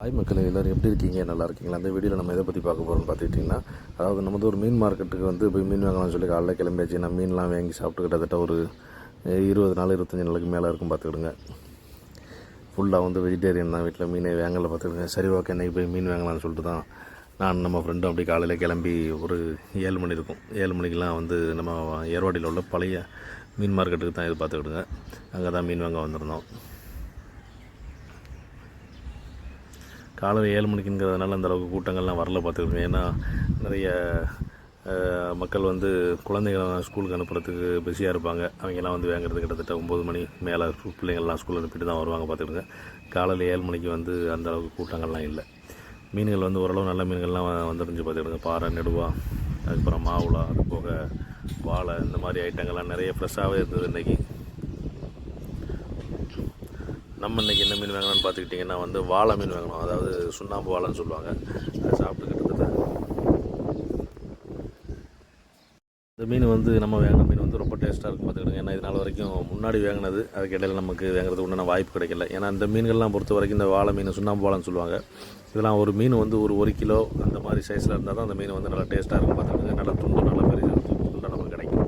Hi மக்களே எல்லோரும் எப்படி இருக்கீங்க? நல்லா இருக்கீங்களா? அந்த வீடியோவில் நம்ம எதை பற்றி பார்க்க போகிறோம்னு பார்த்துக்கிட்டிங்கன்னா அதாவது நம்ம வந்து ஒரு மீன் மார்க்கெட்டுக்கு வந்து போய் மீன் வாங்கலாம்னு சொல்லி காலைல கிளம்பியாச்சு. நான் மீன்லாம் வாங்கி சாப்பிட்டு கிட்டத்தட்ட ஒரு இருபது நாள் இருபத்தஞ்சி நாளுக்கு மேலே இருக்கும் பார்த்துக்கிடுங்க. ஃபுல்லாக வந்து வெஜிடேரியன் தான் வீட்டில் மீனே வாங்கலை பார்த்துக்கிடுங்க. சரி ஓகே இன்றைக்கி போய் மீன் வாங்கலாம்னு சொல்லிட்டு தான் நான் நம்ம ஃப்ரெண்டும் அப்படி காலையில் கிளம்பி ஒரு ஏழு மணி இருக்கும். ஏழு மணிக்கெலாம் வந்து நம்ம ஏர்வாடியில் உள்ள பழைய மீன் மார்க்கெட்டுக்கு தான் இது பார்த்துக்கிடுங்க. அங்கே தான் மீன் வாங்க வந்திருந்தோம். காலையில் ஏழு மணிக்குங்கிறதுனால அந்தளவுக்கு கூட்டங்கள்லாம் வரல பார்த்துக்கணும் ஏன்னா நிறைய மக்கள் வந்து குழந்தைகளை ஸ்கூலுக்கு அனுப்புகிறதுக்கு பிஸியாக இருப்பாங்க. அவங்கெல்லாம் வந்து வாங்குறது கிட்டத்தட்ட ஒம்பது மணி மேலே பிள்ளைங்கள்லாம் ஸ்கூல் அனுப்பிட்டு தான் வருவாங்க பார்த்துக்கிடுங்க காலையில் ஏழு மணிக்கு வந்து அந்தளவுக்கு கூட்டங்கள்லாம் இல்லை. மீன்கள் வந்து ஓரளவு நல்ல மீன்கள்லாம் வந்துருந்துச்சு பார்த்துக்கிடுங்க பாறை நெடுவா அதுக்கப்புறம் மாவுளா அது போக வாழை இந்த மாதிரி ஐட்டங்கள்லாம் நிறைய ஃப்ரெஷ்ஷாகவே இருந்தது இன்றைக்கி நம்ம இன்னைக்கு என்ன மீன் வாங்கலாம்னு பார்த்துக்கிட்டிங்கன்னா வந்து வாழை மீன் வாங்கணும். அதாவது சுண்ணாம்பு வாழைன்னு சொல்லுவாங்க. அதை சாப்பிட்டு கிட்டத்தட்ட இந்த மீன் வந்து நம்ம வாங்கின மீன் வந்து ரொம்ப டேஸ்ட்டாக இருக்கும் பார்த்துக்கிடுங்க. ஏன்னா இது நாள் வரைக்கும் முன்னாடி வாங்கினது. அதுக்கு இடையில நமக்கு வாங்குறதுக்கு உண்டான வாய்ப்பு கிடைக்கல. ஏன்னா இந்த மீன்கள்லாம் பொறுத்த வரைக்கும் இந்த வாழை மீன் சுண்ணாம்பு வாழைன்னு சொல்லுவாங்க. இதெல்லாம் ஒரு மீன் வந்து ஒரு ஒரு கிலோ அந்த மாதிரி சைஸில் இருந்தால் தான் அந்த மீன் வந்து நல்லா டேஸ்ட்டாக இருக்கும் பார்த்துக்கிடுங்க. நல்லா துண்டு நல்லா பெரிய துண்டாக நமக்கு கிடைக்கும்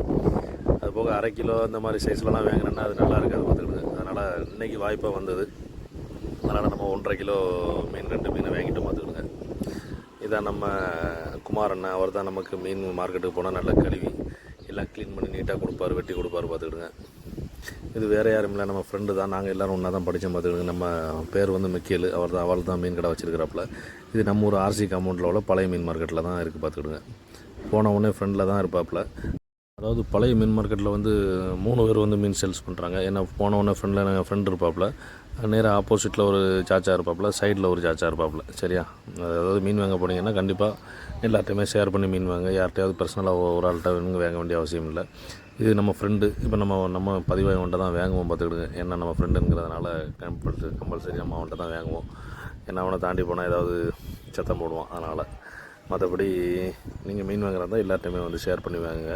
அது போக அரை கிலோ அந்த மாதிரி சைஸ்லலாம் வாங்கினோன்னா அது நல்லா இருக்காது பார்த்துக்கிடுங்க. இன்றைக்கி வாய்ப்பாக வந்தது. அதனால் நம்ம ஒன்றரை கிலோ மீன் ரெண்டு மீனை வாங்கிட்டு பார்த்துக்கிடுங்க. இதான் நம்ம குமார் அண்ணா. அவர் தான் நமக்கு மீன் மார்க்கெட்டுக்கு போனால் நல்லா கழுவி எல்லாம் க்ளீன் பண்ணி நீட்டாக கொடுப்பாரு வெட்டி கொடுப்பாரு பார்த்துக்கிடுங்க. இது வேறு யாரும் இல்லை. நம்ம ஃப்ரெண்டு தான். நாங்கள் எல்லோரும் ஒன்றா தான் படித்தோம் பார்த்துக்கிடுங்க. நம்ம பேர் வந்து மிக்கேல். அவர் தான் அவள் தான் மீன் கடை வச்சிருக்கிறாப்புல. இது நம்ம ஒரு ஆர்சி காம்பவுண்டில் உள்ள பழைய மீன் மார்க்கெட்டில் தான் இருக்குது பார்த்துக்கிடுங்க. போன உடனே ஃப்ரெண்டில் தான் இருப்பாப்புல. அதாவது பழைய மீன் மார்க்கெட்டில் வந்து மூணு பேர் வந்து மீன் சேல்ஸ் பண்ணுறாங்க. ஏன்னா போன ஃப்ரெண்டில் எங்கள் ஃப்ரெண்ட் இருப்பாப்பில். நேராக ஆப்போசிட்டில் ஒரு சாச்சா இருப்பாப்புல சைடில் ஒரு சாச்சா இருப்பாப்புல. சரியா? அதாவது மீன் வாங்க போனீங்கன்னா கண்டிப்பாக எல்லார்ட்டையுமே ஷேர் பண்ணி மீன் வாங்க. யார்கிட்டையாவது பர்சனலாக ஒரு ஆள்கிட்ட மீன் வாங்க வேண்டிய அவசியம் இல்லை. இது நம்ம ஃப்ரெண்டு இப்போ நம்ம நம்ம பதிவாக அவன்கிட்ட தான் வாங்குவோம் பார்த்துக்கிடுங்க. ஏன்னா நம்ம ஃப்ரெண்டுங்கிறதுனால கம்பல்சரி கம்பல்சரி நம்ம அவன்கிட்ட தான் வாங்குவோம். ஏன்னா அவனை தாண்டி போனால் ஏதாவது சத்தம் போடுவான். அதனால் மற்றபடி நீங்கள் மீன் வாங்குறதா எல்லாத்தையுமே வந்து ஷேர் பண்ணி வாங்குங்க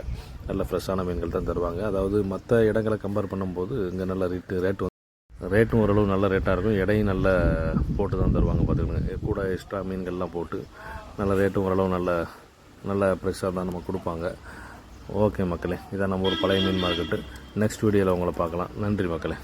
நல்ல ஃப்ரெஷ்ஷான மீன்கள் தான் தருவாங்க. அதாவது மற்ற இடங்களை கம்பேர் பண்ணும்போது இங்கே நல்ல ரேட்டு ரேட்டு ரேட்டும் ஓரளவு நல்ல ரேட்டாக இருக்கும். எடையும் நல்ல போட்டு தான் தருவாங்க பார்த்துக்கோங்க கூட எக்ஸ்ட்ரா மீன்கள்லாம் போட்டு நல்ல ரேட்டும் ஓரளவு நல்ல நல்ல ஃப்ரெஷ்ஷாக தான் நம்ம கொடுப்பாங்க. ஓகே மக்களே இதான் நம்ம ஒரு பழைய மீன் மார்க்கெட்டு நெக்ஸ்ட் வீடியோவில் உங்களை பார்க்கலாம். நன்றி மக்களே.